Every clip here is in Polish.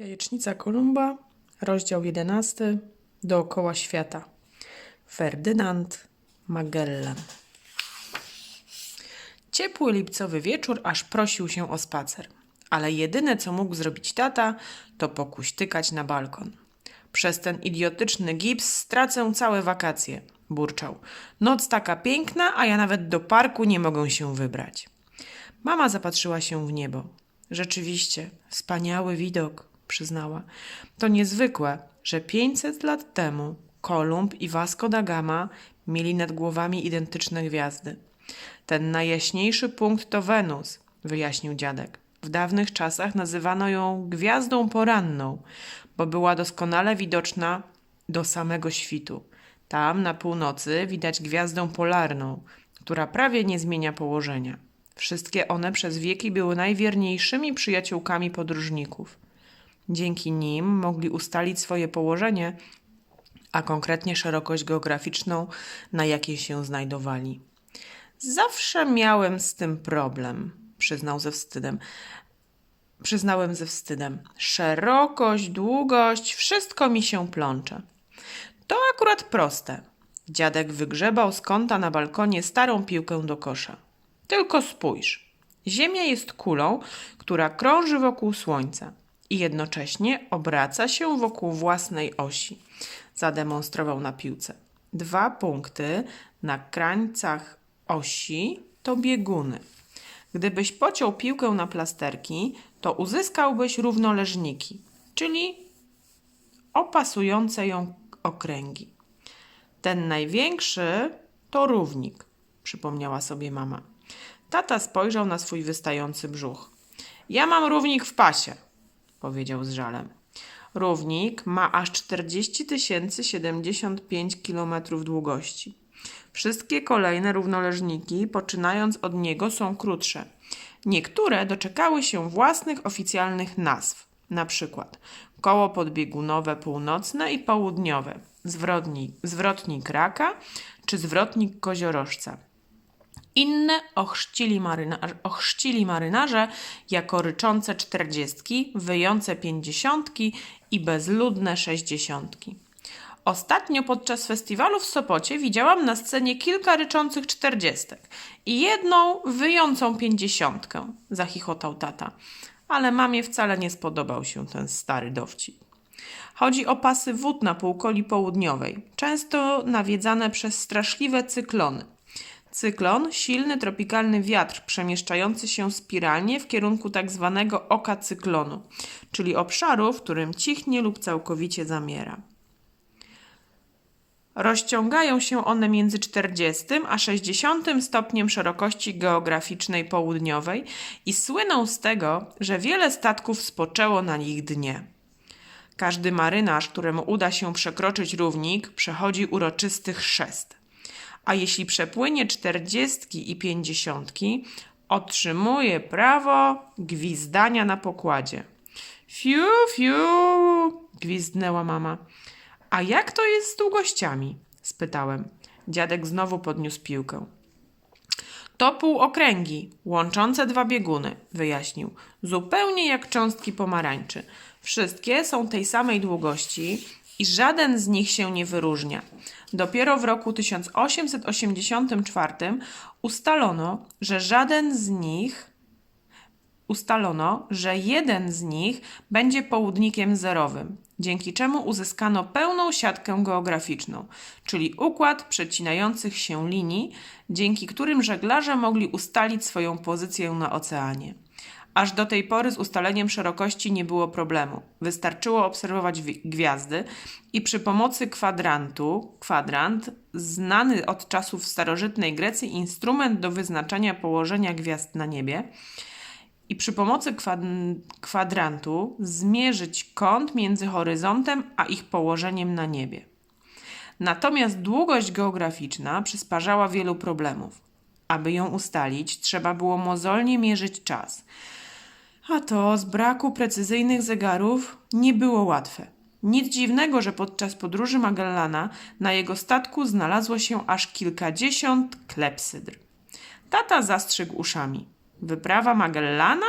Jajecznica Kolumba, rozdział 11. Dookoła świata. Ferdynand Magellan. Ciepły lipcowy wieczór aż prosił się o spacer, ale jedyne co mógł zrobić tata, to pokuśtykać na balkon. Przez ten idiotyczny gips stracę całe wakacje, burczał. Noc taka piękna, a ja nawet do parku nie mogę się wybrać. Mama zapatrzyła się w niebo. Rzeczywiście, wspaniały widok, przyznała. To niezwykłe, że 500 lat temu Kolumb i Vasco da Gama mieli nad głowami identyczne gwiazdy. Ten najjaśniejszy punkt to Wenus, wyjaśnił dziadek. W dawnych czasach nazywano ją gwiazdą poranną, bo była doskonale widoczna do samego świtu. Tam na północy widać gwiazdę polarną, która prawie nie zmienia położenia. Wszystkie one przez wieki były najwierniejszymi przyjaciółkami podróżników. Dzięki nim mogli ustalić swoje położenie, a konkretnie szerokość geograficzną, na jakiej się znajdowali. Zawsze miałem z tym problem, przyznał ze wstydem. Przyznałem ze wstydem. Szerokość, długość, wszystko mi się plącze. To akurat proste. Dziadek wygrzebał z kąta na balkonie starą piłkę do kosza. Tylko spójrz. Ziemia jest kulą, która krąży wokół Słońca i jednocześnie obraca się wokół własnej osi. Zademonstrował na piłce. Dwa punkty na krańcach osi to bieguny. Gdybyś pociął piłkę na plasterki, to uzyskałbyś równoleżniki, czyli opasujące ją okręgi. Ten największy to równik, przypomniała sobie mama. Tata spojrzał na swój wystający brzuch. Ja mam równik w pasie, powiedział z żalem. Równik ma aż 40 075 km długości. Wszystkie kolejne równoleżniki, poczynając od niego, są krótsze. Niektóre doczekały się własnych oficjalnych nazw, na przykład koło podbiegunowe północne i południowe, zwrotnik, zwrotnik raka czy zwrotnik koziorożca. Inne ochrzcili, marynarze, ochrzcili marynarze jako ryczące czterdziestki, wyjące pięćdziesiątki i bezludne sześćdziesiątki. Ostatnio podczas festiwalu w Sopocie widziałam na scenie kilka ryczących czterdziestek i jedną wyjącą pięćdziesiątkę, zachichotał tata. Ale mamie wcale nie spodobał się ten stary dowcip. Chodzi o pasy wód na półkoli południowej, często nawiedzane przez straszliwe cyklony. Cyklon, silny tropikalny wiatr przemieszczający się spiralnie w kierunku tak zwanego oka cyklonu, czyli obszaru, w którym cichnie lub całkowicie zamiera. Rozciągają się one między 40 a 60 stopniem szerokości geograficznej południowej i słyną z tego, że wiele statków spoczęło na nich dnie. Każdy marynarz, któremu uda się przekroczyć równik, przechodzi uroczysty chrzest. A jeśli przepłynie czterdziestki i pięćdziesiątki, otrzymuje prawo gwizdania na pokładzie. Fiu, fiu, gwizdnęła mama. A jak to jest z długościami? spytałem. Dziadek znowu podniósł piłkę. To półokręgi, łączące dwa bieguny, wyjaśnił. Zupełnie jak cząstki pomarańczy. Wszystkie są tej samej długości i żaden z nich się nie wyróżnia. Dopiero w roku 1884 ustalono, że żaden z nich ustalono, że jeden z nich będzie południkiem zerowym, dzięki czemu uzyskano pełną siatkę geograficzną, czyli układ przecinających się linii, dzięki którym żeglarze mogli ustalić swoją pozycję na oceanie. Aż do tej pory z ustaleniem szerokości nie było problemu. Wystarczyło obserwować wi- gwiazdy i przy pomocy kwadrantu, kwadrant, znany od czasów starożytnej Grecji instrument do wyznaczania położenia gwiazd na niebie, i przy pomocy kwad- kwadrantu zmierzyć kąt między horyzontem a ich położeniem na niebie. Natomiast długość geograficzna przysparzała wielu problemów. Aby ją ustalić, trzeba było mozolnie mierzyć czas. A to z braku precyzyjnych zegarów nie było łatwe. Nic dziwnego, że podczas podróży Magellana na jego statku znalazło się aż kilkadziesiąt klepsydr. Tata zastrzygł uszami. Wyprawa Magellana?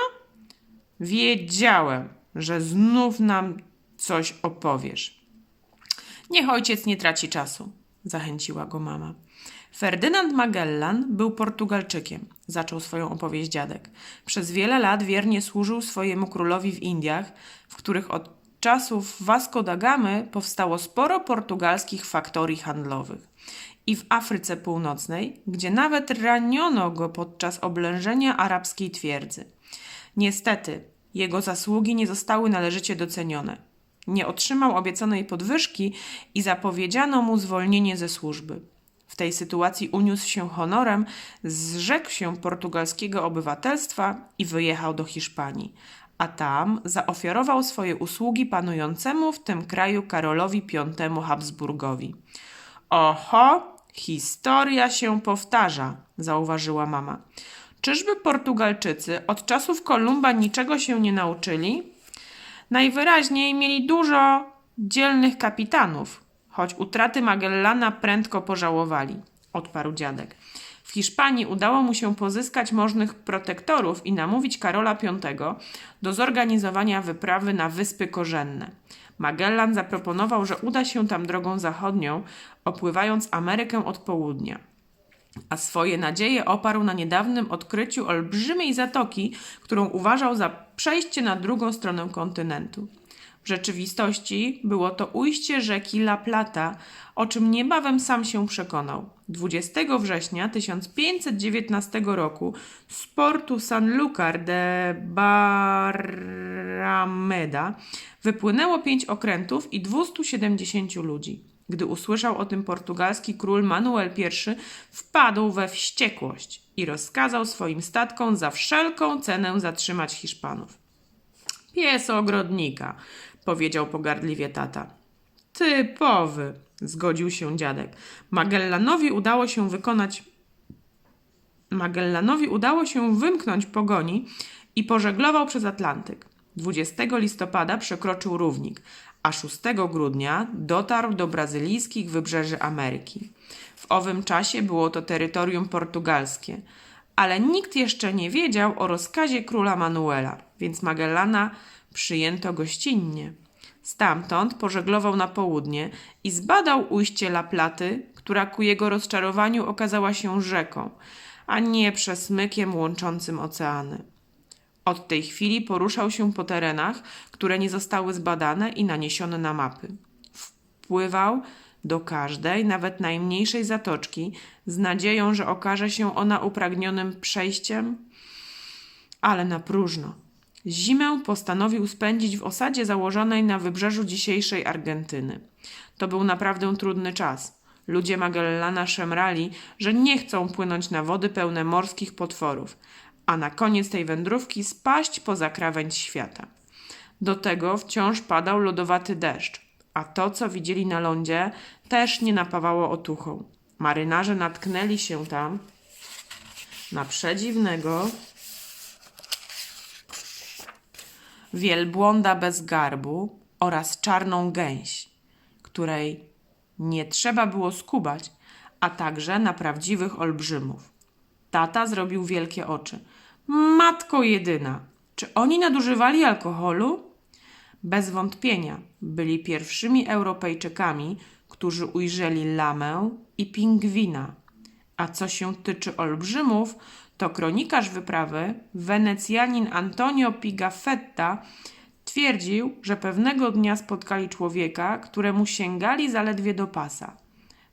Wiedziałem, że znów nam coś opowiesz. Niech ojciec nie traci czasu, zachęciła go mama. Ferdynand Magellan był Portugalczykiem, zaczął swoją opowieść dziadek. Przez wiele lat wiernie służył swojemu królowi w Indiach, w których od czasów Vasco da Gamy powstało sporo portugalskich faktorii handlowych. I w Afryce Północnej, gdzie nawet raniono go podczas oblężenia arabskiej twierdzy. Niestety, jego zasługi nie zostały należycie docenione. Nie otrzymał obiecanej podwyżki i zapowiedziano mu zwolnienie ze służby. W tej sytuacji uniósł się honorem, zrzekł się portugalskiego obywatelstwa i wyjechał do Hiszpanii, a tam zaofiarował swoje usługi panującemu w tym kraju Karolowi V Habsburgowi. Oho, historia się powtarza, zauważyła mama. Czyżby Portugalczycy od czasów Kolumba niczego się nie nauczyli? Najwyraźniej mieli dużo dzielnych kapitanów, choć utraty Magellana prędko pożałowali, odparł dziadek. W Hiszpanii udało mu się pozyskać możnych protektorów i namówić Karola V do zorganizowania wyprawy na Wyspy Korzenne. Magellan zaproponował, że uda się tam drogą zachodnią, opływając Amerykę od południa a swoje nadzieje oparł na niedawnym odkryciu olbrzymiej zatoki, którą uważał za przejście na drugą stronę kontynentu. W rzeczywistości było to ujście rzeki La Plata, o czym niebawem sam się przekonał. 20 września 1519 roku z portu Sanlúcar de Barrameda wypłynęło pięć okrętów i 270 ludzi. Gdy usłyszał o tym portugalski król Manuel I, wpadł we wściekłość i rozkazał swoim statkom za wszelką cenę zatrzymać Hiszpanów. Pies ogrodnika, powiedział pogardliwie tata. Typowy, zgodził się dziadek. Magellanowi udało się wykonać. Magellanowi udało się wymknąć pogoni i pożeglował przez Atlantyk. 20 listopada przekroczył równik, a 6 grudnia dotarł do brazylijskich wybrzeży Ameryki. W owym czasie było to terytorium portugalskie, ale nikt jeszcze nie wiedział o rozkazie króla Manuela, więc Magellana przyjęto gościnnie. Stamtąd pożeglował na południe i zbadał ujście La Platy, która ku jego rozczarowaniu okazała się rzeką, a nie przesmykiem łączącym oceany. Od tej chwili poruszał się po terenach, które nie zostały zbadane i naniesione na mapy. Wpływał do każdej, nawet najmniejszej zatoczki, z nadzieją, że okaże się ona upragnionym przejściem, ale na próżno. Zimę postanowił spędzić w osadzie założonej na wybrzeżu dzisiejszej Argentyny. To był naprawdę trudny czas. Ludzie Magellana szemrali, że nie chcą płynąć na wody pełne morskich potworów, a na koniec tej wędrówki spaść poza krawędź świata. Do tego wciąż padał lodowaty deszcz, a to, co widzieli na lądzie, też nie napawało otuchą. Marynarze natknęli się tam na przedziwnego wielbłąda bez garbu oraz czarną gęś, której nie trzeba było skubać, a także na prawdziwych olbrzymów. Tata zrobił wielkie oczy. Matko jedyna, czy oni nadużywali alkoholu? Bez wątpienia byli pierwszymi Europejczykami, którzy ujrzeli lamę i pingwina. A co się tyczy olbrzymów, to kronikarz wyprawy, Wenecjanin Antonio Pigafetta, twierdził, że pewnego dnia spotkali człowieka, któremu sięgali zaledwie do pasa.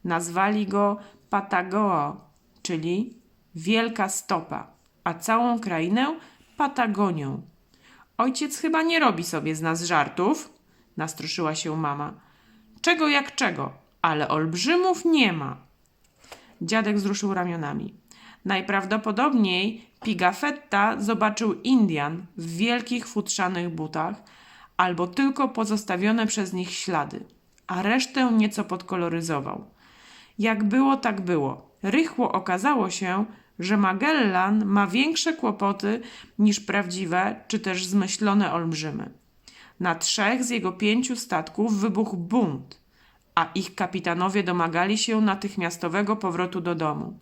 Nazwali go Patagoa, czyli Wielka Stopa, a całą krainę Patagonią. Ojciec chyba nie robi sobie z nas żartów, nastroszyła się mama. Czego jak czego, ale olbrzymów nie ma. Dziadek wzruszył ramionami. Najprawdopodobniej Pigafetta zobaczył Indian w wielkich futrzanych butach albo tylko pozostawione przez nich ślady, a resztę nieco podkoloryzował. Jak było, tak było. Rychło okazało się, że Magellan ma większe kłopoty niż prawdziwe czy też zmyślone olbrzymy. Na trzech z jego pięciu statków wybuchł bunt, a ich kapitanowie domagali się natychmiastowego powrotu do domu.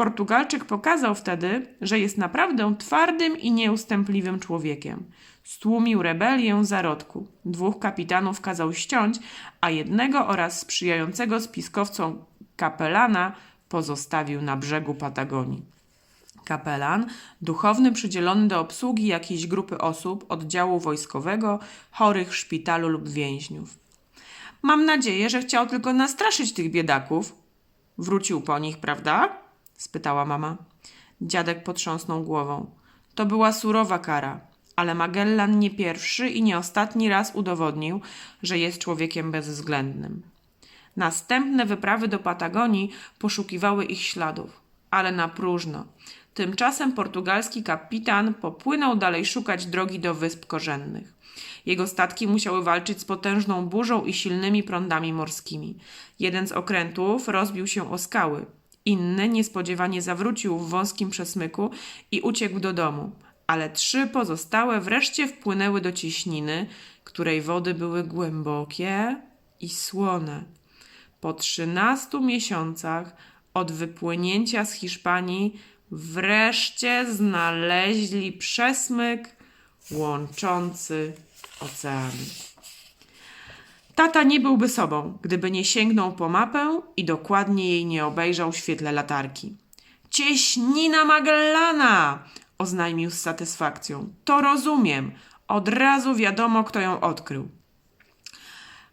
Portugalczyk pokazał wtedy, że jest naprawdę twardym i nieustępliwym człowiekiem. Stłumił rebelię zarodku. Dwóch kapitanów kazał ściąć, a jednego oraz sprzyjającego spiskowcom kapelana pozostawił na brzegu Patagonii. Kapelan, duchowny przydzielony do obsługi jakiejś grupy osób, oddziału wojskowego, chorych w szpitalu lub więźniów. Mam nadzieję, że chciał tylko nastraszyć tych biedaków. Wrócił po nich, prawda? Spytała mama. Dziadek potrząsnął głową. To była surowa kara, ale Magellan nie pierwszy i nie ostatni raz udowodnił, że jest człowiekiem bezwzględnym. Następne wyprawy do Patagonii poszukiwały ich śladów, ale na próżno. Tymczasem portugalski kapitan popłynął dalej szukać drogi do wysp korzennych. Jego statki musiały walczyć z potężną burzą i silnymi prądami morskimi. Jeden z okrętów rozbił się o skały, inny niespodziewanie zawrócił w wąskim przesmyku i uciekł do domu, ale trzy pozostałe wreszcie wpłynęły do cieśniny, której wody były głębokie i słone. Po trzynastu miesiącach od wypłynięcia z Hiszpanii wreszcie znaleźli przesmyk łączący oceany. Tata nie byłby sobą, gdyby nie sięgnął po mapę i dokładnie jej nie obejrzał w świetle latarki. Cieśnina Magellana! oznajmił z satysfakcją. To rozumiem. Od razu wiadomo, kto ją odkrył.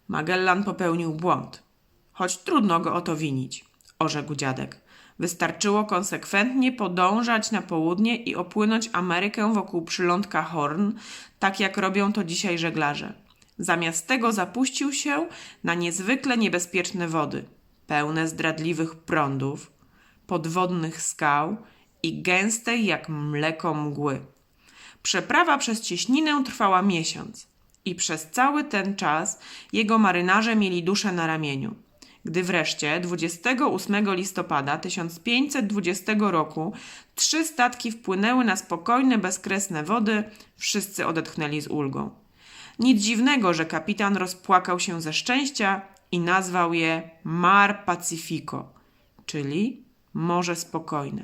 Magellan popełnił błąd, choć trudno go o to winić, orzekł dziadek. Wystarczyło konsekwentnie podążać na południe i opłynąć Amerykę wokół przylądka Horn, tak jak robią to dzisiaj żeglarze. Zamiast tego zapuścił się na niezwykle niebezpieczne wody, pełne zdradliwych prądów, podwodnych skał i gęstej jak mleko mgły. Przeprawa przez cieśninę trwała miesiąc i przez cały ten czas jego marynarze mieli duszę na ramieniu. Gdy wreszcie 28 listopada 1520 roku trzy statki wpłynęły na spokojne, bezkresne wody, wszyscy odetchnęli z ulgą. Nic dziwnego, że kapitan rozpłakał się ze szczęścia i nazwał je Mar Pacifico, czyli Morze Spokojne.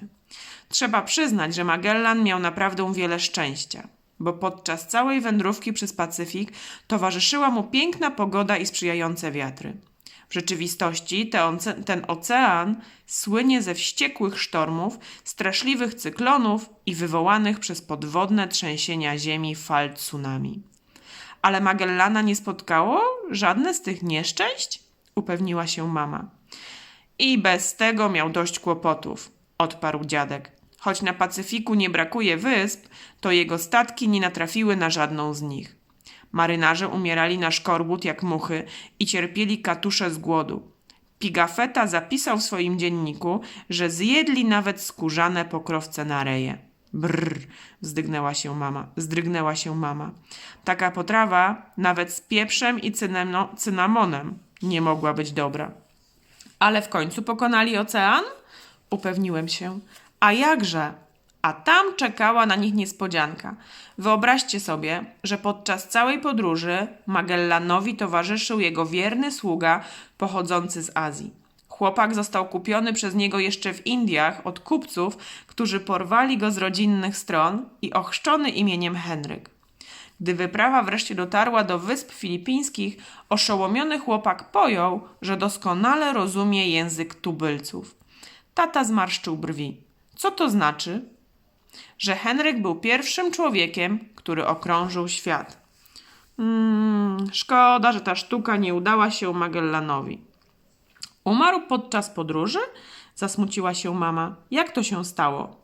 Trzeba przyznać, że Magellan miał naprawdę wiele szczęścia, bo podczas całej wędrówki przez Pacyfik towarzyszyła mu piękna pogoda i sprzyjające wiatry. W rzeczywistości te ten ocean słynie ze wściekłych sztormów, straszliwych cyklonów i wywołanych przez podwodne trzęsienia ziemi fal tsunami. Ale Magellana nie spotkało żadne z tych nieszczęść? upewniła się mama. I bez tego miał dość kłopotów, odparł dziadek. Choć na Pacyfiku nie brakuje wysp, to jego statki nie natrafiły na żadną z nich. Marynarze umierali na szkorbut jak muchy i cierpieli katusze z głodu. Pigafetta zapisał w swoim dzienniku, że zjedli nawet skórzane pokrowce na reje. Brrr, wzdrygnęła się mama. Zdrygnęła się mama. Taka potrawa, nawet z pieprzem i cynamonem, nie mogła być dobra. Ale w końcu pokonali ocean? Upewniłem się. A jakże? A tam czekała na nich niespodzianka. Wyobraźcie sobie, że podczas całej podróży Magellanowi towarzyszył jego wierny sługa pochodzący z Azji. Chłopak został kupiony przez niego jeszcze w Indiach od kupców, którzy porwali go z rodzinnych stron i ochrzczony imieniem Henryk. Gdy wyprawa wreszcie dotarła do wysp filipińskich, oszołomiony chłopak pojął, że doskonale rozumie język tubylców. Tata zmarszczył brwi. Co to znaczy? Że Henryk był pierwszym człowiekiem, który okrążył świat. Hmm, szkoda, że ta sztuka nie udała się Magellanowi. Umarł podczas podróży? Zasmuciła się mama. Jak to się stało?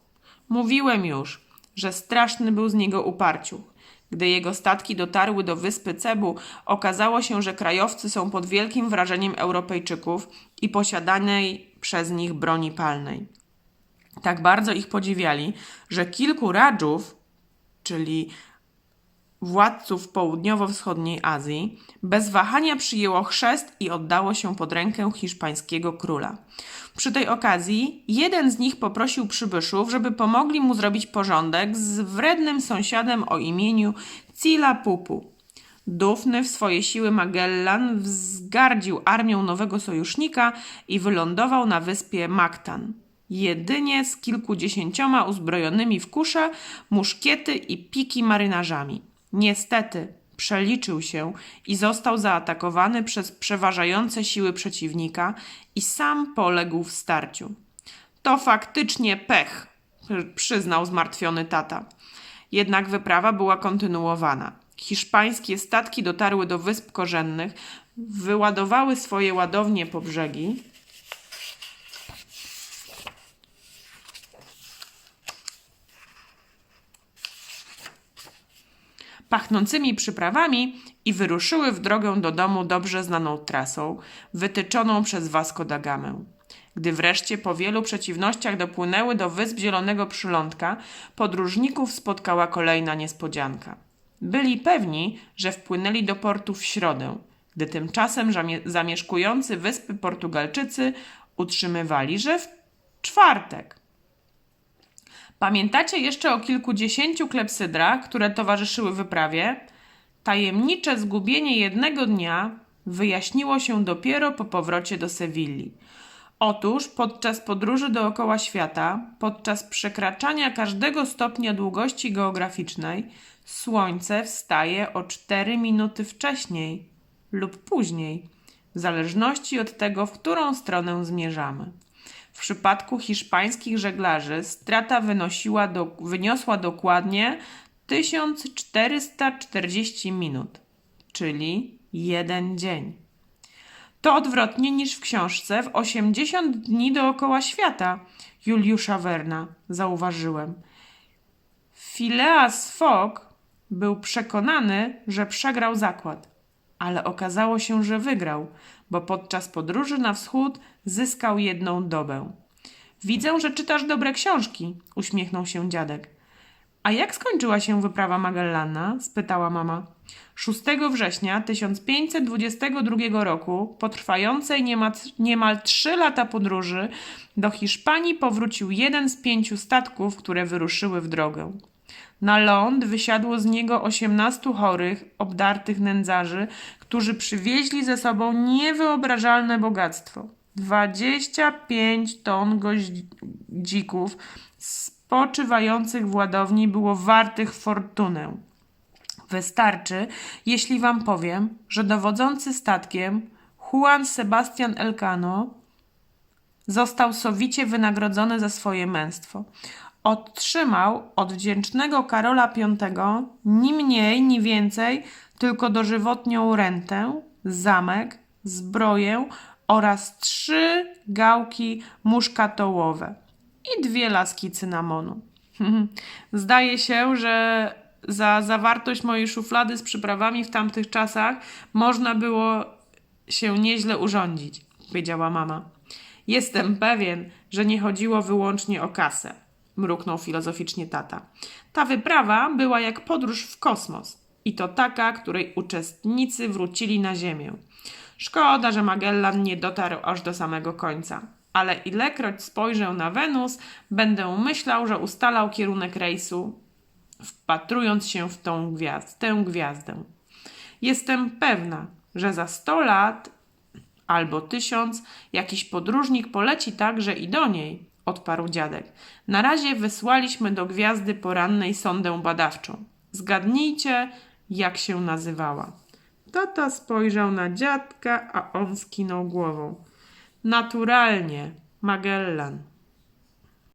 Mówiłem już, że straszny był z niego uparciu. Gdy jego statki dotarły do wyspy Cebu, okazało się, że krajowcy są pod wielkim wrażeniem Europejczyków i posiadanej przez nich broni palnej. Tak bardzo ich podziwiali, że kilku radżów, czyli władców południowo-wschodniej Azji, bez wahania przyjęło chrzest i oddało się pod rękę hiszpańskiego króla. Przy tej okazji jeden z nich poprosił przybyszów, żeby pomogli mu zrobić porządek z wrednym sąsiadem o imieniu Cila Pupu. Dufny w swoje siły Magellan wzgardził armią nowego sojusznika i wylądował na wyspie Mactan. jedynie z kilkudziesięcioma uzbrojonymi w kusze, muszkiety i piki marynarzami. Niestety, przeliczył się i został zaatakowany przez przeważające siły przeciwnika i sam poległ w starciu. To faktycznie pech, przy- przyznał zmartwiony tata. Jednak wyprawa była kontynuowana. Hiszpańskie statki dotarły do Wysp Korzennych, wyładowały swoje ładownie po brzegi. Pachnącymi przyprawami i wyruszyły w drogę do domu dobrze znaną trasą, wytyczoną przez Vasco da Gamę. Gdy wreszcie po wielu przeciwnościach dopłynęły do wysp Zielonego Przylądka, podróżników spotkała kolejna niespodzianka. Byli pewni, że wpłynęli do portu w środę, gdy tymczasem zamie- zamieszkujący wyspy Portugalczycy utrzymywali, że w czwartek. Pamiętacie jeszcze o kilkudziesięciu klepsydrach, które towarzyszyły wyprawie? Tajemnicze zgubienie jednego dnia wyjaśniło się dopiero po powrocie do Sewilli. Otóż podczas podróży dookoła świata, podczas przekraczania każdego stopnia długości geograficznej, Słońce wstaje o 4 minuty wcześniej lub później, w zależności od tego, w którą stronę zmierzamy. W przypadku hiszpańskich żeglarzy strata wynosiła do, wyniosła dokładnie 1440 minut, czyli jeden dzień. To odwrotnie niż w książce w 80 dni dookoła świata Juliusza Werna, zauważyłem. Phileas Fogg był przekonany, że przegrał zakład, ale okazało się, że wygrał, bo podczas podróży na wschód zyskał jedną dobę. Widzę, że czytasz dobre książki, uśmiechnął się dziadek. A jak skończyła się wyprawa Magellana? spytała mama. 6 września 1522 roku, po trwającej niemal, niemal 3 lata podróży, do Hiszpanii powrócił jeden z pięciu statków, które wyruszyły w drogę. Na ląd wysiadło z niego 18 chorych, obdartych nędzarzy, którzy przywieźli ze sobą niewyobrażalne bogactwo. 25 ton goździków spoczywających w ładowni było wartych fortunę. Wystarczy, jeśli wam powiem, że dowodzący statkiem Juan Sebastian Elcano został sowicie wynagrodzony za swoje męstwo. Otrzymał od wdzięcznego Karola V ni mniej, ni więcej, tylko dożywotnią rentę, zamek, zbroję oraz trzy gałki muszkatołowe i dwie laski cynamonu. Zdaje się, że za zawartość mojej szuflady z przyprawami w tamtych czasach można było się nieźle urządzić, powiedziała mama. Jestem pewien, że nie chodziło wyłącznie o kasę, mruknął filozoficznie tata. Ta wyprawa była jak podróż w kosmos i to taka, której uczestnicy wrócili na Ziemię. Szkoda, że Magellan nie dotarł aż do samego końca. Ale ilekroć spojrzę na Wenus, będę myślał, że ustalał kierunek rejsu, wpatrując się w tą gwiazd, tę gwiazdę. Jestem pewna, że za sto lat albo tysiąc jakiś podróżnik poleci także i do niej, odparł dziadek. Na razie wysłaliśmy do gwiazdy porannej sondę badawczą. Zgadnijcie, jak się nazywała. Tata spojrzał na dziadka, a on skinął głową. Naturalnie, Magellan.